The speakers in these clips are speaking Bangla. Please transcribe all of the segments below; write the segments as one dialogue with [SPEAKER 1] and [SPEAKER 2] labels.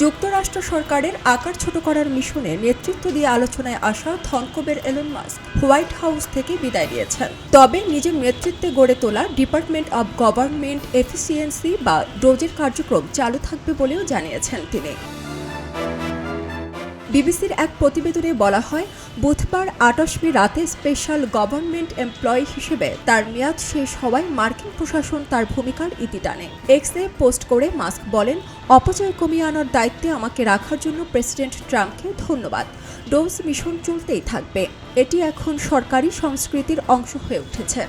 [SPEAKER 1] যুক্তরাষ্ট্র সরকারের আকার ছোট করার মিশনে নেতৃত্ব দিয়ে আলোচনায় আসা থনকোবের এলন মাস্ক হোয়াইট হাউস থেকে বিদায় নিয়েছেন। তবে নিজের নেতৃত্বে গড়ে তোলা ডিপার্টমেন্ট অব গভর্নমেন্ট এফিসিয়েন্সি বা ডোজের কার্যক্রম চালু থাকবে বলেও জানিয়েছেন তিনি। বিবিসির এক প্রতিবেদনে বলা হয়, বুধবার আটাশ মে রাতে স্পেশাল গভর্নমেন্ট এমপ্লয়ি হিসেবে তার মেয়াদ শেষ হওয়ায় মার্কিন প্রশাসন তার ভূমিকার ইতি টানে। এক্সে পোস্ট করে মাস্ক বলেন, অপচয় কমিয়ে আনার দায়িত্বে আমাকে রাখার জন্য প্রেসিডেন্ট ট্রাম্পকে ধন্যবাদ। ডোজ মিশন চলতেই থাকবে। এটি এখন সরকারি সংস্কৃতির অংশ হয়ে উঠেছে।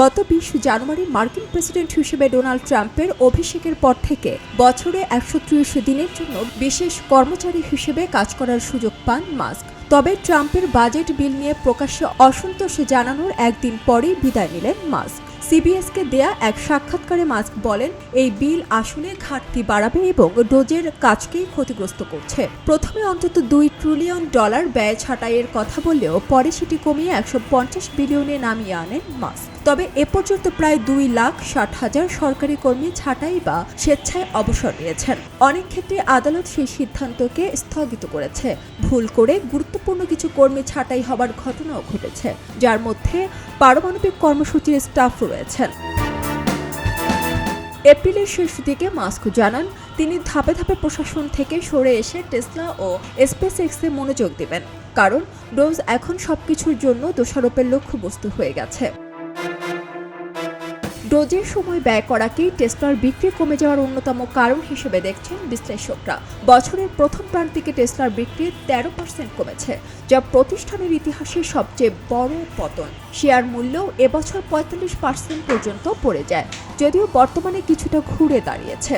[SPEAKER 1] গত বিশ জানুয়ারি মার্কিন প্রেসিডেন্ট হিসেবে ডোনাল্ড ট্রাম্পের অভিষেকের পর থেকে বছরে একশো ত্রিশ দিনের জন্য বিশেষ কর্মচারী হিসেবে কাজ করার সুযোগ পান মাস্ক। তবে ট্রাম্পের বাজেট বিল নিয়ে প্রকাশ্যে অসন্তোষ জানানোর একদিন পরেই বিদায় নিলেন মাস্ক। সিবিএসকে দেয়া এক সাক্ষাৎকারে মাস্ক বলেন, এই বিল আসলে ঘাটতি বাড়াবে এবং ডোজের কাজকেই ক্ষতিগ্রস্ত করছে। প্রথমে অন্তত দুই ট্রিলিয়ন ডলার ব্যয় ছাঁটাইয়ের কথা বললেও পরে সেটি কমিয়ে একশো পঞ্চাশ বিলিয়নে নামিয়ে আনেন মাস্ক। তবে এ পর্যন্ত প্রায় দুই লাখ ষাট হাজার সরকারি কর্মী ছাঁটাই বা স্বেচ্ছায় অবসর নিয়েছেন। অনেক ক্ষেত্রে আদালত সেই সিদ্ধান্তকে স্থগিত করেছে। ভুল করে গুরুত্বপূর্ণ কিছু কর্মী ছাঁটাই হবার ঘটনাও ঘটেছে, যার মধ্যে পারমাণবিক কর্মসূচির স্টাফ রয়েছেন। এপ্রিলের শেষ দিকে মাস্ক জানান, তিনি ধাপে ধাপে প্রশাসন থেকে সরে এসে টেসলা ও স্পেস এক্সে মনোযোগ দেবেন, কারণ ডোজ এখন সবকিছুর জন্য দোষারোপের লক্ষ্যবস্তু হয়ে গেছে। ডোজের সময় ব্যয় করাকেই টেসলার বিক্রি কমে যাওয়ার অন্যতম কারণ হিসেবে দেখছেন বিশ্লেষকরা। বছরের প্রথম প্রান্তিকে টেসলার বিক্রি তেরো পার্সেন্ট কমেছে, যা প্রতিষ্ঠানের ইতিহাসে সবচেয়ে বড় পতন। শেয়ার মূল্য এবছর পঁয়তাল্লিশ পার্সেন্ট পর্যন্ত পড়ে যায়, যদিও বর্তমানে কিছুটা ঘুরে দাঁড়িয়েছে।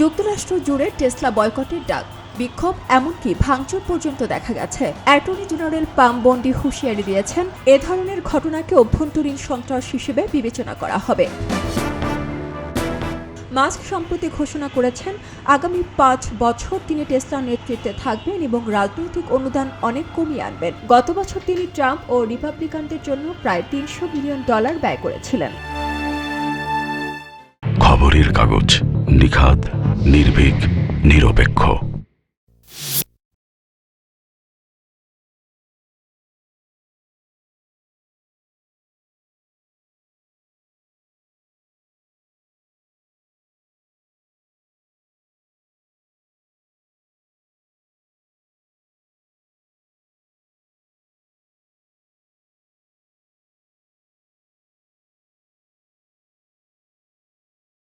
[SPEAKER 1] যুক্তরাষ্ট্র জুড়ে টেসলা বয়কটের ডাক। বিক্ষোভ এমনকি ভাঙচুর পর্যন্ত দেখা গেছে। অ্যাটর্নি জেনারেল পাম বন্ডি হুঁশিয়ারি দিয়েছেন, এ ধরনের ঘটনাকে অভ্যন্তরীণ সন্ত্রাস হিসেবে বিবেচনা করা হবে। মাস্ক সম্প্রতি ঘোষণা করেছেন, আগামী পাঁচ বছর তিনি টেসলার নেতৃত্বে থাকবেন এবং রাজনৈতিক অনুদান অনেক কমিয়ে আনবেন। গত বছর তিনি ট্রাম্প ও রিপাবলিকানদের জন্য প্রায় তিনশো বিলিয়ন ডলার ব্যয় করেছিলেন।
[SPEAKER 2] খবরের কাগজ নিখাত নির্ভীক, নিরপেক্ষ।